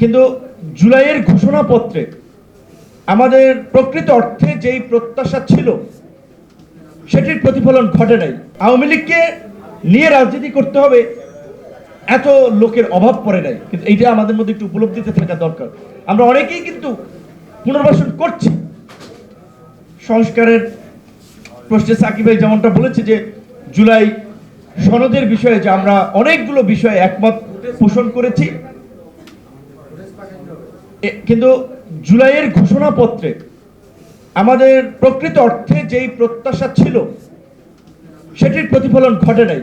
কিন্তু জুলাইয়ের ঘোষণাপত্রে আমাদের প্রকৃত অর্থে যেই প্রত্যাশা ছিল, সেটির প্রতিফলন ঘটে নাই। আওয়ামী লীগকে নিয়ে রাজনীতি করতে হবে, এত লোকের অভাব পড়ে নাই। কিন্তু এইটা আমাদের মধ্যে একটু উপলব্ধিতে থাকা দরকার। আমরা অনেকেই কিন্তু পুনর্বাসন করছি। সংস্কারের প্রশ্নে সাকিব ভাই যেমনটা বলেছে যে, জুলাই সনদের বিষয়ে যে আমরা অনেকগুলো বিষয়ে একমত পোষণ করেছি কিন্তু জুলাইয়ের ঘোষণাপত্রে আমাদের প্রকৃত অর্থে যেই প্রত্যাশা ছিল, সেটির প্রতিফলন ঘটে নাই।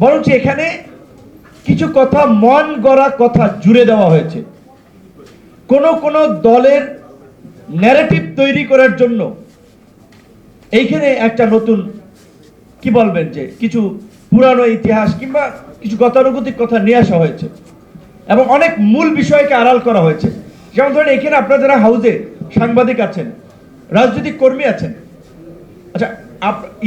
বরঞ্চ এখানে কিছু কথা, মন গড়া কথা জুড়ে দেওয়া হয়েছে। কোন কোন দলের ন্যারেটিভ তৈরি করার জন্য এইখানে একটা নতুন, কি বলবেন যে, কিছু পুরানো ইতিহাস কিংবা কিছু গতানুগতিক কথা নিয়ে আসা হয়েছে। এবং অনেক মূল বিষয়কে আড়াল করা হয়েছে। যেমন ধরেন, এখানে আপনারা যারা হাউজে সাংবাদিক আছেন, রাজনৈতিক কর্মী আছেন আচ্ছা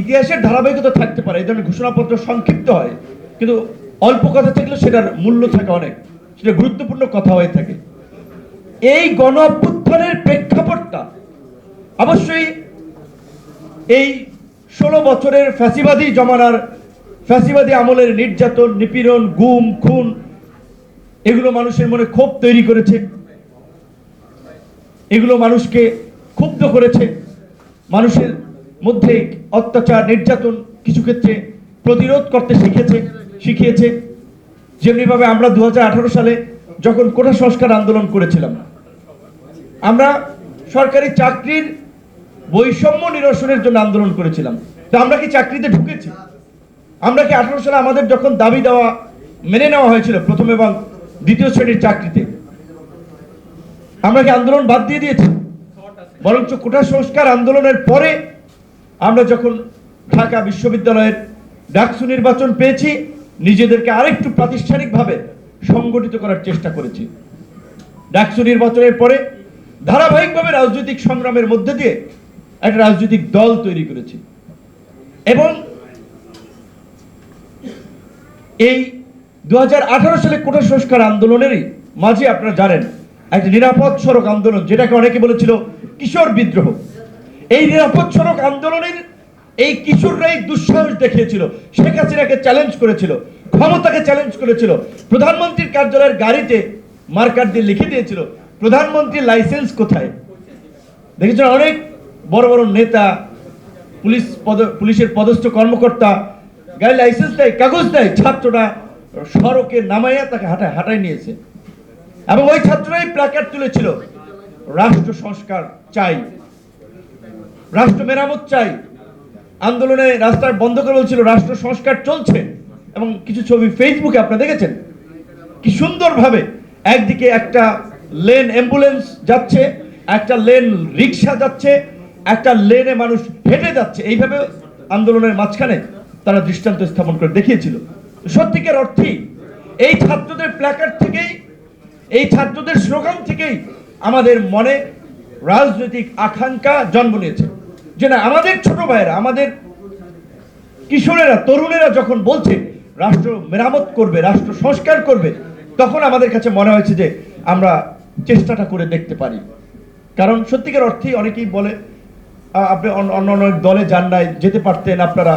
ইতিহাসের ধারাবাহিকতা থাকতে পারে, এই ধরনের ঘোষণাপত্র সংক্ষিপ্ত হয়, কিন্তু অল্প কথা থাকলে সেটার মূল্য থাকে অনেক, সেটা গুরুত্বপূর্ণ কথা হয়ে থাকে। এই গণ অভ্যুত্থানের প্রেক্ষাপটটা অবশ্যই এই ষোলো বছরের ফ্যাসিবাদী জমানার ফ্যাসিবাদী আমলের নির্যাতন, নিপীড়ন, গুম, খুন এগুলো মানুষের মনে ক্ষোভ তৈরি করেছে। এগুলো মানুষকে ক্ষুব্ধ করেছে। মানুষের মধ্যে অত্যাচার, নির্যাতন কিছু ক্ষেত্রে প্রতিরোধ করতে শিখেছে, শিখিয়েছে। যেমনিভাবে আমরা দু হাজার আঠারো সালে যখন কোটা সংস্কার আন্দোলন করেছিলাম, আমরা সরকারি চাকরির বৈষম্য নিরসনের জন্য আন্দোলন করেছিলাম। তো আমরা কি চাকরিতে ঢুকেছি? আমরা কি আঠারো সালে আমাদের যখন দাবি দেওয়া, মেনে নেওয়া হয়েছিল প্রথম এবং দ্বিতীয় শ্রেণির চাকরিতে। আমরা কি আন্দোলন বাদ দিয়ে দিয়েছি? বরঞ্চ কোটা সংস্কার আন্দোলনের পরে আমরা যখন ঢাকা বিশ্ববিদ্যালয়ের ডাকসু নির্বাচন পেয়েছি, নিজেদেরকে আরেকটু প্রাতিষ্ঠানিকভাবে সংগঠিত করার চেষ্টা করেছি। ডাকসু নির্বাচনের পরে ধারাবাহিকভাবে রাজনৈতিক সংগ্রামের মধ্যে দিয়ে একটা রাজনৈতিক দল তৈরি করেছি। এবং এই দু হাজার আঠারো সালে কোটা সংস্কার আন্দোলনেরই মাঝে আপনারা জানেন, একটা নিরাপদ সড়ক আন্দোলন, যেটাকে অনেকে বলেছিল কিশোর বিদ্রোহ। এই নিরাপদ সড়ক আন্দোলনের এই কিশোররাই দুঃসাহস দেখিয়েছিল, শেখ হাসিনাকে চ্যালেঞ্জ করেছিল, ক্ষমতাকে চ্যালেঞ্জ করেছিল, প্রধানমন্ত্রীর কার্যালয়ের গাড়িতে মার্কার দিয়ে লিখে দিয়েছিল প্রধানমন্ত্রীর লাইসেন্স কোথায়? দেখেছেন অনেক বড় বড় নেতা, পুলিশ পদ, পুলিশের পদস্থ কর্মকর্তা, গাড়ি লাইসেন্স দেয় কাগজ দেয় ছাত্ররা সড়কে নামাইয়া তাকে হাঁটায় হাঁটায় নিয়েছে। এবং ওই ছাত্ররাই প্ল্যাকার্ড তুলেছিল, রাষ্ট্র সংস্কার চাই, রাষ্ট্র মেরামত চাই। আন্দোলনে রাস্তা বন্ধ করে বলছিল, রাষ্ট্র সংস্কার চলছে। এবং কিছু ছবি ফেসবুকে আপনারা দেখেছেন? কি সুন্দরভাবে একদিকে একটা লেন অ্যাম্বুলেন্স যাচ্ছে, একটা লেন রিক্সা যাচ্ছে, একটা লেনে মানুষ হেঁটে যাচ্ছে। এইভাবে আন্দোলনের মাঝখানে তারা দৃষ্টান্ত স্থাপন করে দেখিয়েছিল। সত্যিকার অর্থেই এই ছাত্রদের প্ল্যাকার্ড থেকেই, এই ছাত্রদের স্লোগান থেকেই আমাদের মনে রাজনৈতিক আকাঙ্ক্ষা জন্ম নিয়েছে। যে না, আমাদের ছোট ভাইয়েরা, আমাদের কিশোরেরা, তরুণেরা যখন বলছে, রাষ্ট্র মেরামত করবে, রাষ্ট্র সংস্কার করবে, তখন আমাদের কাছে মনে হয়েছে যে আমরা চেষ্টাটা করে দেখতে পারি। কারণ সত্যিকার অর্থেই অনেকেই বলে আপনি অন্য অন্য দলে যান নাই, যেতে পারতেন আপনারা।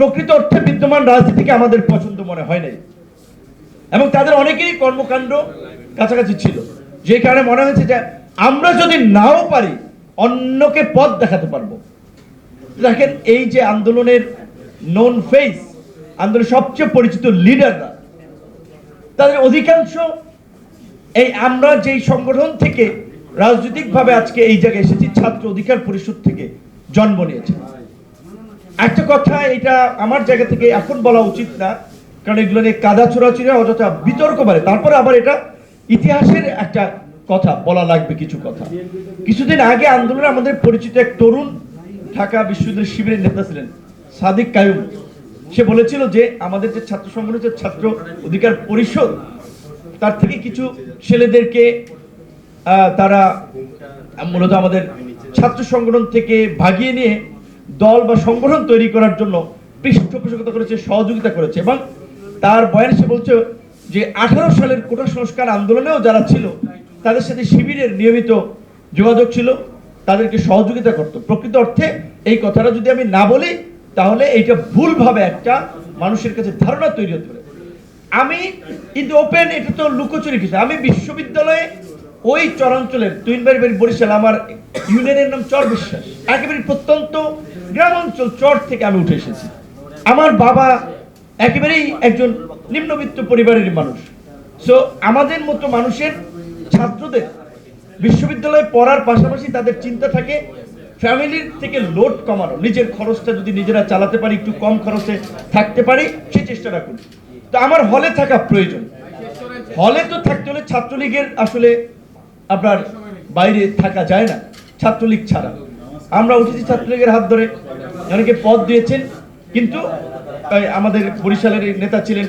প্রকৃত অর্থে বিদ্যমান রাজনীতিকে আমাদের পছন্দ মনে হয় নাই। এবং তাদের অনেকেরই কর্মকাণ্ড কাছাকাছি ছিল। যে কারণে মনে হয়েছে যে আমরা যদি নাও পারি, অন্যকে পথ দেখাতে পারব। দেখেন, এই যে আন্দোলনের নন ফেস আন্দোলনের সবচেয়ে পরিচিত লিডাররা তাদের অধিকাংশ এই আমরা যেই সংগঠন থেকে রাজনৈতিকভাবে আজকে এই জায়গায় এসেছি, ছাত্র অধিকার পরিষদ থেকে জন্ম নিয়েছে। একটা কথা, এটা আমার জায়গা থেকে এখন বলা উচিত না, কারণ এগুলো নিয়ে কাদা ছোড়াছুড়ি অযথা বিতর্ক বাড়ে তারপরে আবার এটা ইতিহাসের একটা কথা, বলা লাগবে কিছু কথা। কিছুদিন আগে আন্দোলনে আমাদের পরিচিত এক তরুণ ঢাকা বিশ্ববিদ্যালয়ের শিবিরের নেতা ছিলেন, সাদিক কায়ুম। সে বলেছিল যে, আমাদের যে ছাত্র সংগঠন ছাত্র অধিকার পরিষদ, তার থেকে কিছু ছেলেদেরকে তারা মূলত আমাদের ছাত্র সংগঠন থেকে ভাগিয়ে নিয়ে দল বা সংগঠন তৈরি করার জন্য পৃষ্ঠপোষকতা করেছে, সহযোগিতা করেছে এবং তার বয়ান সে বলছে যে আঠারো সালের কোটা সংস্কার আন্দোলনেও যারা ছিল, তাদের সাথে শিবিরের নিয়মিত যোগাযোগ ছিল, তাদেরকে সহযোগিতা করত। প্রকৃত অর্থে এই কথাটা যদি আমি না বলি, তাহলে এইটা ভুলভাবে একটা মানুষের কাছে ধারণা তৈরি হতে পারে। আমি কিন্তু ওপেন এটা তো লুকোচুরি কিছু। আমি বিশ্ববিদ্যালয়ে ওই চরাঞ্চলের তুইনবাড়ি বাড়ি বরিশাল, আমার ইউনিয়নের নাম চর বিশ্বাস একেবারে প্রত্যন্ত গ্রাম অঞ্চল চর থেকে আমি উঠে এসেছি। আমার বাবা একেবারেই একজন নিম্নবিত্ত পরিবারের মানুষ। সো আমাদের মতো মানুষের ছাত্রদের বিশ্ববিদ্যালয়ে পড়ার পাশাপাশি তাদের চিন্তা থাকে, ফ্যামিলির থেকে লোড কমানো, নিজের খরচটা যদি নিজেরা চালাতে পারি, একটু কম খরচে থাকতে পারি, সে চেষ্টাটা করি তো আমার হলে থাকা প্রয়োজন। হলে তো থাকতে হলে ছাত্রলীগের আসলে আপনার বাইরে থাকা যায় না, ছাত্রলীগ ছাড়া। আমরা উঠেছি ছাত্রলীগের হাত ধরে। অনেকে পদ দিয়েছেন, কিন্তু আমাদের বরিশালের নেতা ছিলেন,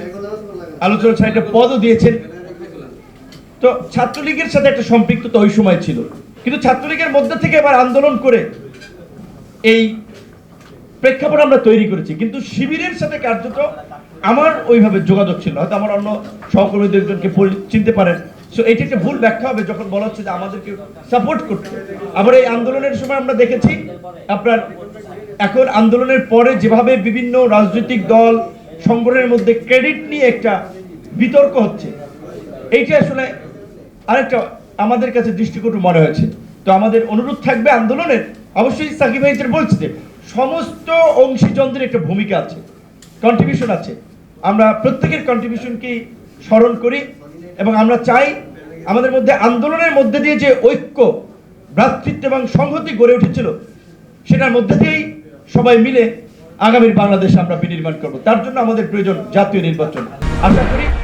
আলোচনা একটা পদও দিয়েছেন। তো ছাত্রলীগের সাথে একটা সম্পৃক্ততা ওই সময় ছিল। কিন্তু ছাত্রলীগের মধ্যে থেকে এবার আন্দোলন করে এই প্রেক্ষাপট আমরা তৈরি করেছি। কিন্তু শিবিরের সাথে কার্যত আমার ওইভাবে যোগাযোগ ছিল হয়তো আমার অন্য সহকর্মীদের চিনতে পারেন। সো এটা একটা ভুল ব্যাখ্যা হবে যখন বলা হচ্ছে যে আমাদেরকে সাপোর্ট করতে আবার এই আন্দোলনের সময় আমরা দেখেছি, আপনার এখন আন্দোলনের পরে যেভাবে বিভিন্ন রাজনৈতিক দল সংগঠনের মধ্যে ক্রেডিট নিয়ে একটা বিতর্ক হচ্ছে, এইটা আসলে আরেকটা আমাদের কাছে দৃষ্টিকটু মনে হয়েছে। তো আমাদের অনুরোধ থাকবে আন্দোলনের, অবশ্যই সাকিব ভাই যেটা বলছে সমস্ত অংশীজনদের একটা ভূমিকা আছে কন্ট্রিবিউশন আছে। আমরা প্রত্যেকের কন্ট্রিবিউশনকেই স্মরণ করি। এবং আমরা চাই আমাদের মধ্যে আন্দোলনের মধ্যে দিয়ে যে ঐক্য, ভ্রাতৃত্ব এবং সংহতি গড়ে উঠেছিল, সেটার মধ্যে দিয়েই সবাই মিলে আগামীর বাংলাদেশ আমরা বিনির্মাণ করব। তার জন্য আমাদের প্রয়োজন জাতীয় নির্বাচন। আশা করি